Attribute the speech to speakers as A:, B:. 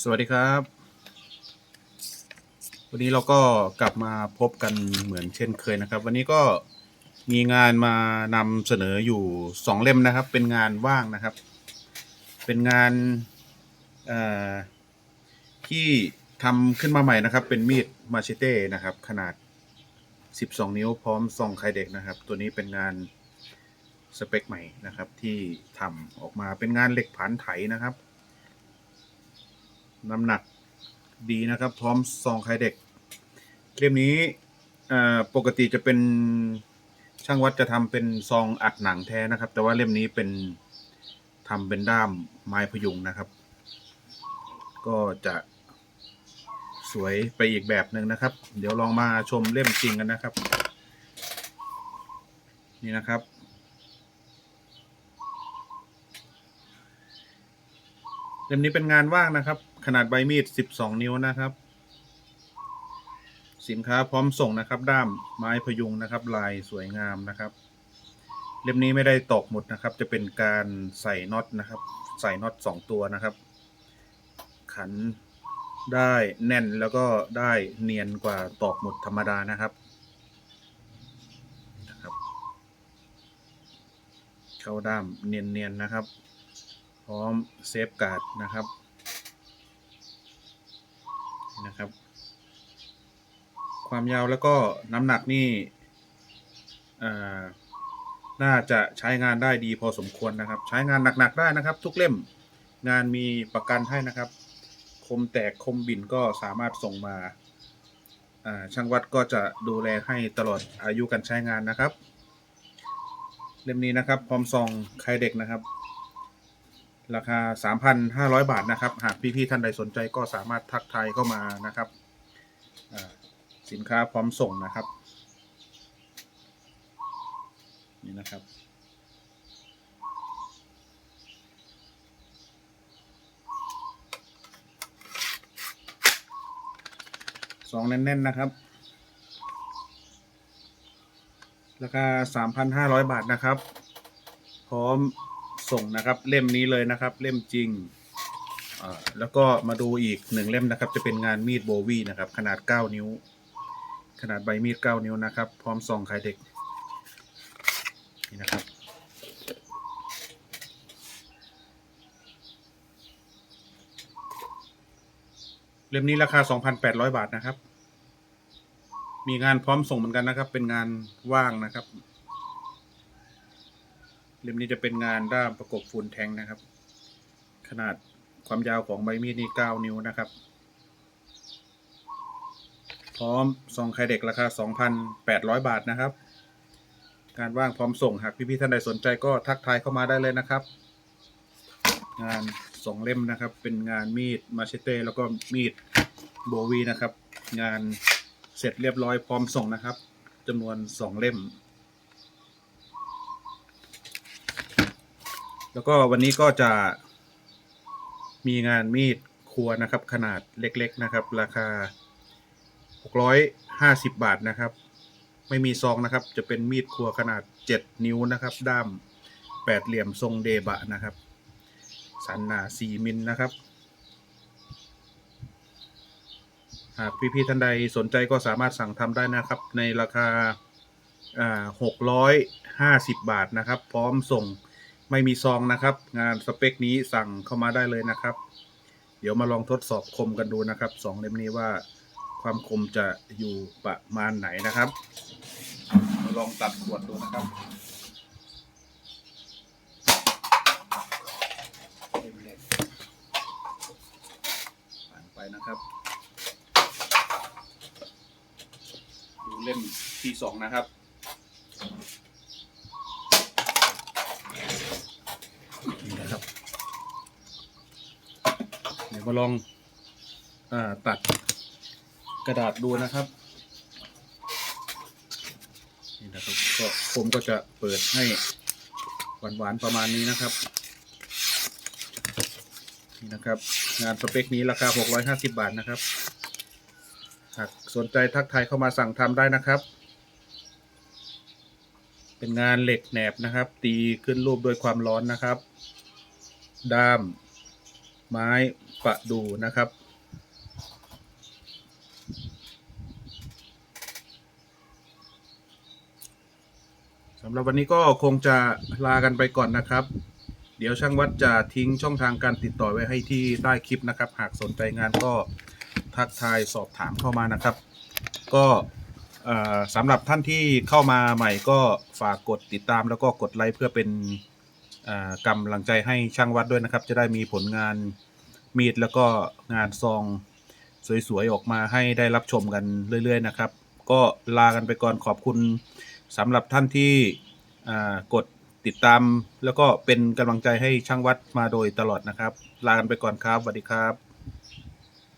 A: สวัสดีครับ วันนี้เราก็กลับมาพบกันเหมือนเช่นเคยนะครับ วันนี้ก็มีงานมานำเสนออยู่สองเล่มนะครับ เป็นงานว่างนะครับ เป็นงานที่ทำขึ้นมาใหม่นะครับ เป็นมีดมาเชเต้นะครับ ขนาด 12 นิ้วพร้อมซองไข่เด็กนะครับ ตัวนี้เป็นงานสเปคใหม่นะครับที่ทำออกมาเป็นงานเหล็กผานไถนะครับ น้ำหนักดีนะครับ พร้อมซองไข่เด็ก เล่มนี้ปกติจะเป็นช่างวัดจะทำเป็นซองอัดหนังแท้นะครับ แต่ว่าเล่มนี้เป็นทำเป็นด้ามไม้พยุงนะครับ ก็จะสวยไปอีกแบบหนึ่งนะครับ เดี๋ยวลองมาชมเล่มจริงกันนะครับ นี่นะครับ เล่มนี้เป็นงานว่างนะครับ ขนาดใบมีด 12 นิ้วนะครับ สินค้าพร้อมส่งนะครับ ด้ามไม้พยุงนะครับ ลายสวยงามนะครับ เล่มนี้ไม่ได้ตอกหมดนะครับ จะเป็นการใส่น็อตนะครับ ใส่น็อตสองตัวนะครับ ขันได้แน่นแล้วก็ได้เนียนกว่าตอกหมดธรรมดานะครับนะครับเข้าด้ามเนียนๆนะครับ พร้อมเซฟการ์ดนะครับ นะครับ ความยาวแล้วก็น้ำหนักนี่น่าจะใช้งานได้ดีพอสมควรนะครับ ใช้งานหนักๆได้นะครับ ทุกเล่มงานมีประกันให้นะครับ คมแตกคมบินก็สามารถส่งมาอ่าช่างวัดก็จะดูแลให้ตลอดอายุการใช้งานนะครับ เล่มนี้นะครับ พร้อมซองใครเด็กนะครับ ราคา 3,500 บาทนะครับ หากพี่ๆท่านใดสนใจก็สามารถทักทายเข้ามานะครับ สินค้าพร้อมส่งนะครับ นี่นะครับสองแน่นๆนะครับ ราคา 3,500 บาทนะครับ พร้อม ส่งนะครับ เล่มนี้เลยนะครับ เล่มจริงแล้วก็มาดูอีกหนึ่งเล่มนะครับ จะเป็นงานมีดโบวีนะครับ ขนาด 9 นิ้ว ขนาดใบมีด 9 นิ้วนะครับ พร้อมซองขายเด็กนี่นะครับเล่มนี้ราคา 2,800 บาทนะครับ มีงานพร้อมส่งเหมือนกันนะครับ เป็นงานว่างนะครับ เล่มนี้จะเป็นงานด้ามประกบฟูลแทงนะครับ ขนาดความยาวของใบมีดนี่ 9 นิ้วนะครับ พร้อมซองไข่เด็กราคา 2,800 บาทนะครับ การว่างพร้อมส่งหากพี่ๆท่านใดสนใจก็ทักทายเข้ามาได้เลยนะครับ งานสองเล่มนะครับ เป็นงานมีดมาเชเต้แล้วก็มีดโบวีนะครับ งานเสร็จเรียบร้อยพร้อมส่งนะครับจำนวนสองเล่ม แล้วก็วันนี้ก็จะมีงานมีดครัวนะครับ ขนาดเล็กๆนะครับ ราคา 650 บาทนะครับ ไม่มีซองนะครับ จะเป็นมีดครัวขนาด 7 นิ้วนะครับ ด้ามแปดเหลี่ยมทรงเดบะนะครับ สันหนา 4 มิลนะครับ หากพี่ๆท่านใดสนใจก็สามารถสั่งทำได้นะครับ ในราคาอ่า650 บาทนะครับ พร้อมส่ง ไม่มีซองนะครับ งานสเปคนี้สั่งเข้ามาได้เลยนะครับ เดี๋ยวมาลองทดสอบคมกันดูนะครับสองเล่มนี้ว่าความคมจะอยู่ประมาณไหนนะครับมาลองตัดขวดดูนะครับเล่มแรกผ่านไปนะครับ ดูเล่มที่สองนะครับ นี่นะครับ เดี๋ยว มาลองอตัดกระดาษดูนะครับนี่นะครับก็ผมก็จะเปิดให้หวานๆประมาณนี้นะครับนี่นะครับ งานสเปคนี้ราคา 650 บาทนะครับ หากสนใจทักทายเข้ามาสั่งทำได้นะครับ เป็นงานเหล็กแหนบนะครับ ตีขึ้นรูปด้วยความร้อนนะครับ ด้าม ไม้ประดู่นะครับ สำหรับวันนี้ก็คงจะลากันไปก่อนนะครับ เดี๋ยวช่างวัดจะทิ้งช่องทางการติดต่อไว้ให้ที่ใต้คลิปนะครับ หากสนใจงานก็ทักทายสอบถามเข้ามานะครับ ก็สำหรับท่านที่เข้ามาใหม่ก็ฝากกดติดตามแล้วก็กดไลค์เพื่อเป็น กำลังใจให้ช่างวัดด้วยนะครับ จะได้มีผลงานมีดแล้วก็งานซองสวยๆ ออกมาให้ได้รับชมกันเรื่อย ๆ นะครับ ก็ลากันไปก่อนขอบคุณสำหรับท่านที่กดติดตาม แล้วก็เป็นกำลังใจให้ช่างวัดมาโดยตลอดนะครับ ลากันไปก่อนครับสวัสดีครับ